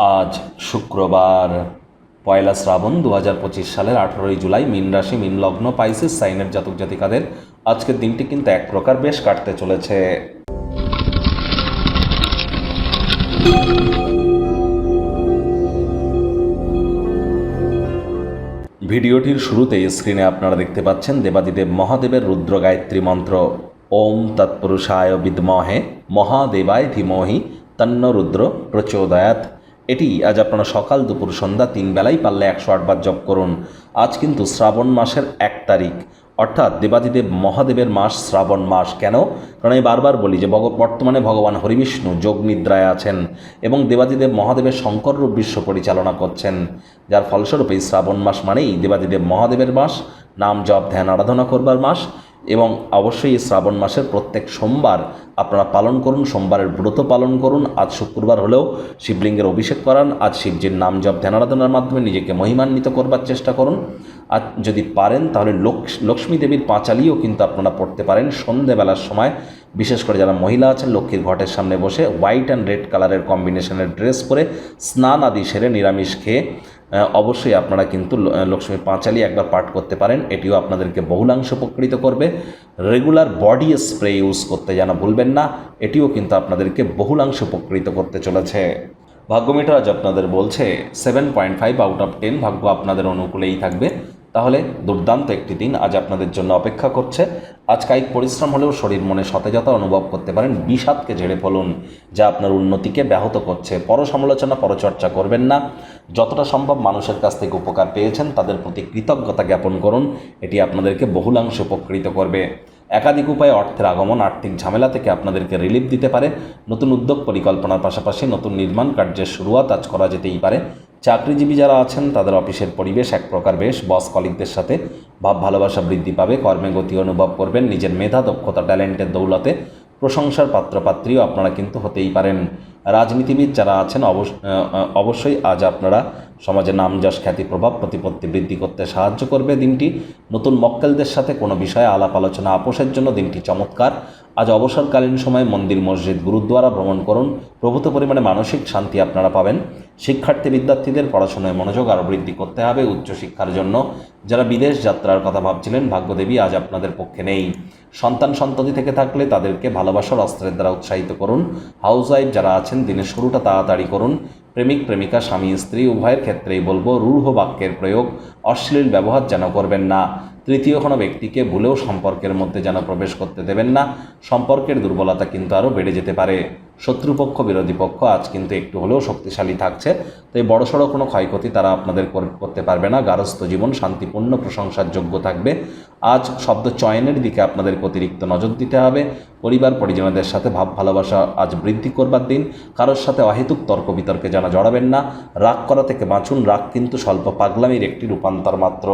আজ শুক্রবার, পয়লা শ্রাবণ দু হাজার পঁচিশ সালের আঠেরোই জুলাই, মিন রাশি, মিন লগ্ন, পাইসিস, সাইনের জাতক জাতিকাদের আজকের দিনটি কিন্তু এক প্রকার বেশ কাটতে চলেছে। ভিডিওটির শুরুতেই স্ক্রিনে আপনারা দেখতে পাচ্ছেন দেবাদিদেব মহাদেবের রুদ্র গায়ত্রী মন্ত্র। ওম তৎপুরুষায় বিদ্মহে মহাদেবায় ধীমহি তন্ন রুদ্র প্রচোদয়াত এটি আজ আপনারা সকাল দুপুর সন্ধ্যা তিন বেলাই পারলে একশো আটবার জপ করুন। আজ কিন্তু শ্রাবণ মাসের এক তারিখ। অর্থাৎ দেবাদিদেব মহাদেবের মাস শ্রাবণ মাস। কেন? কারণ আমি বারবার বলি যে বর্তমানে ভগবান হরিবিষ্ণু যোগ নিদ্রায় আছেন এবং দেবাদিদেব মহাদেবের শঙ্কর রূপ বিশ্ব পরিচালনা করছেন। যার ফলস্বরূপ এই শ্রাবণ মাস মানেই দেবাদিদেব মহাদেবের মাস, নাম জপ, ধ্যান, আরাধনা করবার মাস এবং অবশ্যই শ্রাবণ মাসের প্রত্যেক সোমবার আপনারা পালন করুন, সোমবারের ব্রত পালন করুন। আজ শুক্রবার হলেও শিবলিঙ্গের অভিষেক করান। আজ শিবজির নাম জপ ধ্যানারাধনার মাধ্যমে নিজেকে মহিমান্বিত করবার চেষ্টা করুন। আর যদি পারেন, তাহলে লক্ষ্মী দেবীর পাঁচালিও কিন্তু আপনারা পড়তে পারেন সন্ধেবেলার সময়। বিশেষ করে যারা মহিলা আছেন, লক্ষ্মীর ঘটের সামনে বসে হোয়াইট অ্যান্ড রেড কালারের কম্বিনেশনের ড্রেস পরে স্নান আদি সেরে নিরামিষ খেয়ে অবশ্যই আপনারা কিন্তু লক্ষ্মী পাঁচালি একবার পাঠ করতে পারেন। এটিও আপনাদেরকে বহুলাংশ উপকৃত করবে। রেগুলার বডি স্প্রে ইউজ করতে যেন ভুলবেন না, এটিও কিন্তু আপনাদেরকে বহুলাংশ উপকৃত করতে চলেছে। ভাগ্যমিটার আজ আপনাদের বলছে seven point five out of ten ভাগ্য আপনাদের অনুকূলেই থাকবে। তাহলে দুর্দান্ত একটি দিন আজ আপনাদের জন্য অপেক্ষা করছে। আজ কায়িক পরিশ্রম হলেও শরীর মনে সতেজতা অনুভব করতে পারেন। বিষাদকে ঝেড়ে ফেলুন, যা আপনার উন্নতিকে ব্যাহত করছে। পর সমালোচনা পরচর্চা করবেন না। যতটা সম্ভব মানুষের কাছ থেকে উপকার পেয়েছেন, তাদের প্রতি কৃতজ্ঞতা জ্ঞাপন করুন। এটি আপনাদেরকে বহুলাংশে উপকৃত করবে। একাধিক উপায়ে অর্থের আগমন, আর্থিক ঝামেলা থেকে আপনাদেরকে রিলিফ দিতে পারে। নতুন উদ্যোগ পরিকল্পনার পাশাপাশি নতুন নির্মাণ কার্যের শুরুয়াত আজ করা যেতেই পারে। চাকরিজীবী যারা আছেন, তাদের অফিসের পরিবেশ এক প্রকার বেশ। বস কলিকদের সাথে ভাব ভালোবাসা বৃদ্ধি পাবে, কর্মে গতি অনুভব করবেন, নিজের মেধা, দক্ষতা, ট্যালেন্টের দৌলতে প্রশংসার পাত্রপাত্রীও আপনারা কিন্তু হতেই পারেন। রাজনীতিবিদ যারা আছেন অবশ্যই আজ আপনারা সমাজে নাম যশ, খ্যাতি, প্রভাব, প্রতিপত্তি বৃদ্ধি করতে সাহায্য করবে দিনটি। নতুন মক্কেলদের সাথে কোনো বিষয়ে আলাপ আলোচনা আপোষের জন্য দিনটি চমৎকার। আজ অবসরকালীন সময় মন্দির, মসজিদ, গুরুদ্বারা ভ্রমণ করুন। প্রভূত পরিমাণে মানসিক শান্তি আপনারা পাবেন। শিক্ষার্থী, বিদ্যার্থীদের পড়াশোনায় মনোযোগ আরও বৃদ্ধি করতে হবে উচ্চশিক্ষার জন্য। যারা বিদেশ যাত্রার কথা ভাবছিলেন, ভাগ্যদেবী আজ আপনাদের পক্ষে নেই। সন্তান সন্ততি থেকে থাকলে তাদেরকে ভালোবাসার অস্ত্রের দ্বারা উৎসাহিত করুন। হাউস ওয়াইফ যারা আছেন দিনের শুরুটা তাড়াতাড়ি করুন। প্রেমিক, প্রেমিকা, স্বামী, স্ত্রী, উভয়ের ক্ষেত্রেই বলব, রূঢ় বাক্যের প্রয়োগ, অশ্লীল ব্যবহার যেন করবেন না। তৃতীয় কোনো ব্যক্তিকে ভুলেও সম্পর্কের মধ্যে যেন প্রবেশ করতে দেবেন না, সম্পর্কের দুর্বলতা কিন্তু আরও বেড়ে যেতে পারে। শত্রুপক্ষ, বিরোধী পক্ষ আজ কিন্তু একটু হলেও শক্তিশালী থাকছে, তো এই বড়সড় কোনো ক্ষয়ক্ষতি তারা আপনাদের করতে পারবে না। গারস্থ জীবন, শান্তিপূর্ণ প্রশংসার যোগ্য থাকবে। আজ শব্দ চয়নের দিকে আপনাদের অতিরিক্ত নজর দিতে হবে। পরিবার, পরিজনদের সাথে ভাব, ভালোবাসা আজ বৃদ্ধি করবার দিন। কারোর সাথে অহেতুক তর্ক বিতর্কে যেন জড়াবেন না। রাগ করা থেকে বাঁচুন। রাগ কিন্তু স্বল্প পাগলামির একটি রূপান্তর মাত্র।